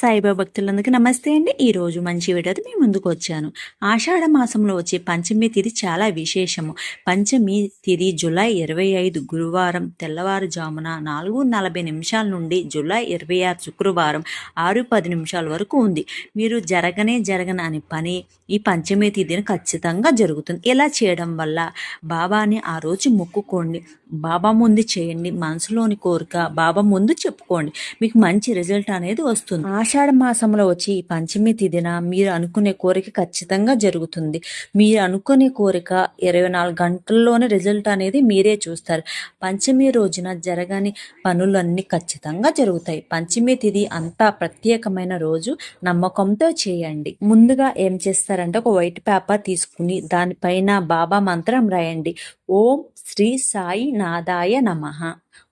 సాయిబాబా భక్తులందరికీ నమస్తే అండి. ఈ రోజు మంచి వీడియోతో మీ ముందుకు వచ్చాను. ఆషాఢ మాసంలో వచ్చే పంచమి తిథి చాలా విశేషము. పంచమి తిథి జూలై ఇరవై ఐదు గురువారం తెల్లవారుజామున నాలుగు నలభై నిమిషాల నుండి జూలై ఇరవై ఆరు శుక్రవారం ఆరు పది నిమిషాల వరకు ఉంది. మీరు జరగనే జరగన అని పని ఈ పంచమి తిథిని ఖచ్చితంగా జరుగుతుంది. ఇలా చేయడం వల్ల బాబాని ఆ రోజు మొక్కుకోండి. బాబా ముందు చేయండి. మనసులోని కోరిక బాబా ముందు చెప్పుకోండి. మీకు మంచి రిజల్ట్ అనేది వస్తుంది. ఆషాఢ మాసంలో వచ్చి ఈ పంచమి తిథిన మీరు అనుకునే కోరిక ఖచ్చితంగా జరుగుతుంది. మీరు అనుకునే కోరిక ఇరవై నాలుగు గంటల్లోనే రిజల్ట్ అనేది మీరే చూస్తారు. పంచమి రోజున జరగని పనులన్నీ ఖచ్చితంగా జరుగుతాయి. పంచమి తిథి అంతా ప్రత్యేకమైన రోజు. నమ్మకంతో చేయండి. ముందుగా ఏం చేస్తారంటే ఒక వైట్ పేపర్ తీసుకుని దానిపైన బాబా మంత్రం రాయండి. ఓం శ్రీ సాయి నాదాయ నమః.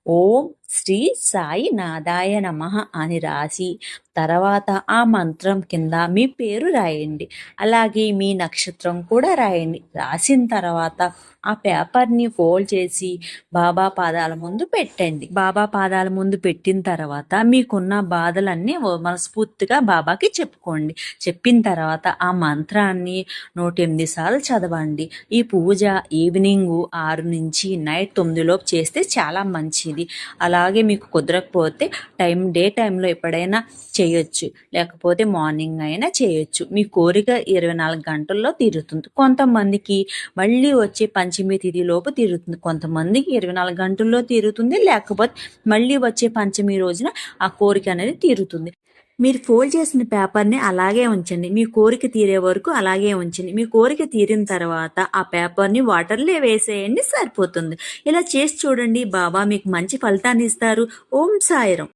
ఓం శ్రీ సాయి నాదాయ నమః అని రాసి తర్వాత ఆ మంత్రం కింద మీ పేరు రాయండి. అలాగే మీ నక్షత్రం కూడా రాయండి. రాసిన తర్వాత ఆ పేపర్ని ఫోల్డ్ చేసి బాబా పాదాల ముందు పెట్టండి. బాబా పాదాల ముందు పెట్టిన తర్వాత మీకున్న బాధలన్నీ మనస్ఫూర్తిగా బాబాకి చెప్పుకోండి. చెప్పిన తర్వాత ఆ మంత్రాన్ని నూట ఎనిమిది సార్లు చదవండి. ఈ పూజ ఈవినింగ్ ఆరు నుంచి నైట్ తొమ్మిదిలోపు చేస్తే చాలా మంచిది. అలాగే మీకు కుదరకపోతే టైం డే టైంలో ఎప్పుడైనా చేయొచ్చు. లేకపోతే మార్నింగ్ అయినా చేయొచ్చు. మీ కోరిక ఇరవై నాలుగు గంటల్లో తీరుతుంది. కొంతమందికి మళ్ళీ వచ్చే పంచ పంచమి తిథి లోపు తీరుతుంది. కొంతమందికి ఇరవై నాలుగు గంటల్లో తీరుతుంది. లేకపోతే మళ్ళీ వచ్చే పంచమి రోజున ఆ కోరిక అనేది తీరుతుంది. మీరు ఫోల్డ్ చేసిన పేపర్ని అలాగే ఉంచండి. మీ కోరిక తీరే వరకు అలాగే ఉంచండి. మీ కోరిక తీరిన తర్వాత ఆ పేపర్ని వాటర్లో వేసేయండి. సరిపోతుంది. ఇలా చేసి చూడండి. బాబా మీకు మంచి ఫలితాన్ని ఇస్తారు. ఓం సాయిరం